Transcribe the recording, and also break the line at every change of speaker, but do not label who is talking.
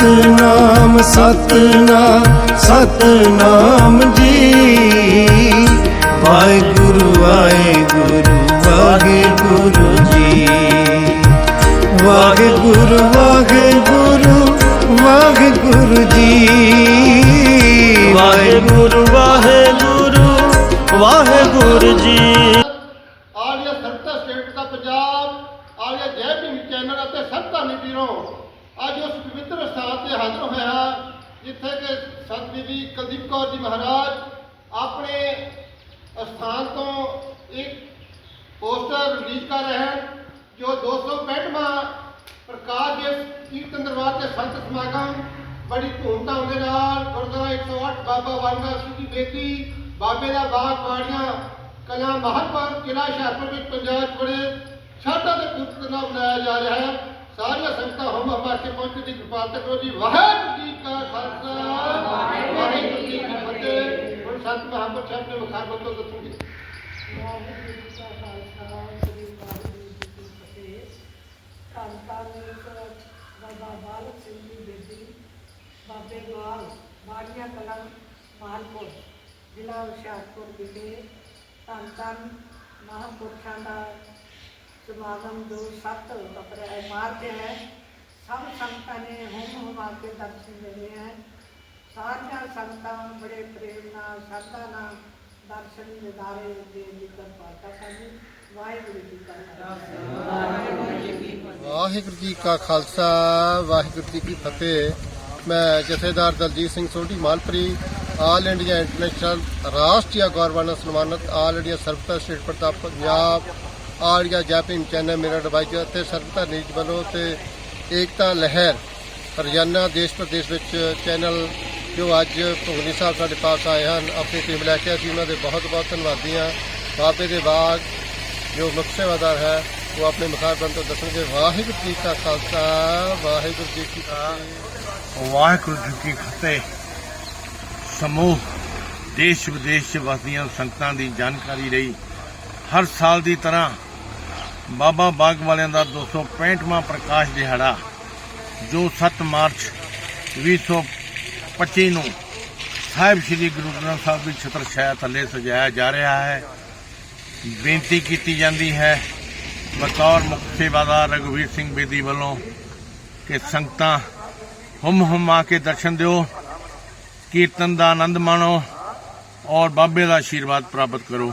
ਸਤਨਾਮ ਸਤਨਾਮ ਸਤਨਾਮ ਜੀ। ਵਾਹਿਗੁਰੂ ਵਾਹਿਗੁਰੂ ਵਾਹਿਗੁਰੂ ਜੀ। ਵਾਹਿਗੁਰੂ ਵਾਹਿਗੁਰੂ ਵਾਹਿਗੁਰੂ ਜੀ।
ਵਾਹਿਗੁਰੂ ਵਾਹਿਗੁਰੂ ਵਾਹਿਗੁਰੂ ਜੀ।
ਆਲੀਆ ਸੰਤਾ ਸਟੇਟ ਦਾ ਪੰਜਾਬ ਆਲੀਆ ਜੈ ਭੀਮ ਚੈਨਲ ਅਤੇ ਸੰਤਾਂ ਨੇ ਵੀਰੋ ਅੱਜ ਉਸ ਪਵਿੱਤਰ ਹਾਜ਼ਰ ਹੋਇਆ ਜਿੱਥੇ ਕਿ ਸੰਤ ਬੀਬੀ ਕੁਲਦੀਪ ਕੌਰ ਜੀ ਮਹਾਰਾਜ ਆਪਣੇ ਸਥਾਨ ਤੋਂ ਇੱਕ ਪੋਸਟਰ ਰਿਲੀਜ਼ ਕਰ ਰਹੇ ਹਨ, ਜੋ 265ਵਾਂ ਪ੍ਰਕਾਸ਼ ਦਿਵਸ ਕੀਰਤਨ ਦਰਬਾਰ ਤੇ ਸੰਤ ਸਮਾਗਮ, ਬੜੀ ਧੂਮਧਾਮ ਦੇ ਨਾਲ ਗੁਰਦੁਆਰਾ 108 ਬਾਬਾ ਵਾਲਗਾ ਸਿੰਘ ਦੀ ਬੇਟੀ ਬਾਬੇ ਦਾ ਬਾਗ ਬਾੜੀਆਂ ਕਲਾ ਮਹੱਤਵ ਕਿਲਾ ਹੁਸ਼ਿਆਰਪੁਰ ਵਿੱਚ ਪੰਜਾਬ ਬੜੇ ਸ਼ਰਧਾ ਦੇ ਪੁੱਤ ਨਾਲ ਮਨਾਇਆ ਜਾ ਰਿਹਾ ਹੈ। ਸਾਰੀਆਂ ਸੰਗਤਾਂ ਹਮ ਹਮਾ ਕੇ ਪਹੁੰਚਣ ਦੀ ਕਿਰਪਾਲਤਾ ਕਰੋ ਜੀ। ਵਾਹਿਗੁਰੂ ਜੀ ਕਾ ਖਾਲਸਾ। ਵਾਹਿਗੁਰੂ ਜੀ ਕੀ ਫਤਿਹ। ਹੁਣ ਸੰਤ ਮਹਾਂਪੁਰ ਸਾਹਿਬ ਨੇ ਵਿਖਾਰ ਬੰਦੋ ਦੱਸੂਗੇ।
ਵਾਹਿਗੁਰੂ ਜੀ ਕਾ ਖਾਲਸਾ ਸ੍ਰੀ ਵਾਹਿਗੁਰੂ ਜੀ ਕੀ ਫਤਿਹ ਧੰਨ ਧੰਨ ਬਾਬਾ ਬਾਲਕ ਸਿੰਘ ਜੀ ਬੇਟੀ ਬਾਬੇ ਗਵਾਲ ਬਾੜੀਆਂ ਕਲਾਂ ਮਾਲਪੁਰ ਜ਼ਿਲ੍ਹਾ ਹੁਸ਼ਿਆਰਪੁਰ ਵਿਖੇ ਧੰਨ ਧੰਨ ਦਾ ਸਮਾਗਮ ਜੋ 7 ਅਪ੍ਰੈਲ ਮਾਰਚ ਹੈ ਸਭ ਸੰਗਤਾਂ ਨੇ ਹੁਮ ਹੁਮਾ ਕੇ ਦਰਸ਼ਨ ਦੇ ਰਹੇ ਸਾਰੀਆਂ ਸੰਗਤਾਂ ਬੜੇ ਪ੍ਰੇਮ ਨਾਲ, ਸ਼ਰਧਾ ਨਾਲ ਦਰਸ਼ਨ ਦਿਦਾਰੇ ਦੇ ਦੀ ਕਿਰਪਾਲਤਾ ਕਰਨੀ ਵਾਹਿਗੁਰੂ ਜੀ ਕਾ ਖਾਲਸਾ।
ਵਾਹਿਗੁਰੂ ਜੀ ਕਾ ਖਾਲਸਾ, ਵਾਹਿਗੁਰੂ ਜੀ ਕੀ ਫਤਿਹ। ਮੈਂ ਜਥੇਦਾਰ Daljit Singh Sodhi, Malpuri, all India international ਰਾਸ਼ਟਰੀ ਗੌਰਵ ਸਨਮਾਨਿਤ, ਆਲ ਇੰਡੀਆ ਸਰਵਤਾ ਸਟੇਟ ਪ੍ਰਤਾਪ Punjab all India Jai Bhim channel ਮੇਰਾ ਐਡਵਾਈਜ਼ਰ ਤੇ ਸਰਬਤਾ ਨੀਜ ਵੱਲੋਂ ਤੇ ਏਕਤਾ ਲਹਿਰ ਹਰਿਆਣਾ, ਦੇਸ਼ ਪ੍ਰਦੇਸ਼ ਵਿੱਚ ਚੈਨਲ ਜੋ ਅੱਜ ਭੁਗਨੀ ਸਾਹਿਬ ਸਾਡੇ ਪਾਸ ਆਏ ਹਨ, ਆਪਣੀ ਟੀਮ ਲੈ ਕੇ ਅਸੀਂ ਉਹਨਾਂ ਦੇ ਬਹੁਤ ਬਹੁਤ ਧੰਨਵਾਦੀ ਹਾਂ। ਬਾਬੇ ਦੇ ਬਾਗ ਜੋ ਮੁੱਖ ਸੇਵਾਦਾਰ ਹੈ, ਉਹ ਆਪਣੇ ਮੁਖਾਰਬੰਦ ਤੋਂ ਦੱਸਣਗੇ, ਵਾਹਿਗੁਰੂ ਜੀ ਕਾ ਖਾਲਸਾ, ਵਾਹਿਗੁਰੂ ਜੀ ਕੀ ਫਤਿਹ।
ਵਾਹਿਗੁਰੂ ਜੀ ਕੀ ਫਤਿਹ। ਸਮੂਹ ਦੇਸ਼ ਵਿਦੇਸ਼ 'ਚ ਵਸਦੀਆਂ ਸੰਗਤਾਂ ਦੀ ਜਾਣਕਾਰੀ ਲਈ ਹਰ ਸਾਲ ਦੀ ਤਰ੍ਹਾਂ ਬਾਬਾ ਬਾਗ ਵਾਲਿਆਂ ਦਾ 265ਵਾਂ ਪ੍ਰਕਾਸ਼ ਦਿਹਾੜਾ, ਜੋ 7 ਮਾਰਚ 2025 ਨੂੰ ਸਾਹਿਬ ਸ੍ਰੀ ਗੁਰੂ ਗ੍ਰੰਥ ਸਾਹਿਬ ਦੀ ਛਤਰ ਛਾਇਆ ਥੱਲੇ ਸਜਾਇਆ ਜਾ ਰਿਹਾ ਹੈ। ਬੇਨਤੀ ਕੀਤੀ ਜਾਂਦੀ ਹੈ ਬਤੌਰ ਮੁੱਖ ਸੇਵਾਦਾਰ ਰਘੁਵੀਰ ਸਿੰਘ ਬੇਦੀ ਵੱਲੋਂ ਕਿ ਸੰਗਤਾਂ ਹੁਮ ਹੁਮ ਆ ਕੇ ਦਰਸ਼ਨ ਦਿਓ, ਕੀਰਤਨ ਦਾ ਆਨੰਦ ਮਾਣੋ ਔਰ ਬਾਬੇ ਦਾ ਆਸ਼ੀਰਵਾਦ ਪ੍ਰਾਪਤ ਕਰੋ।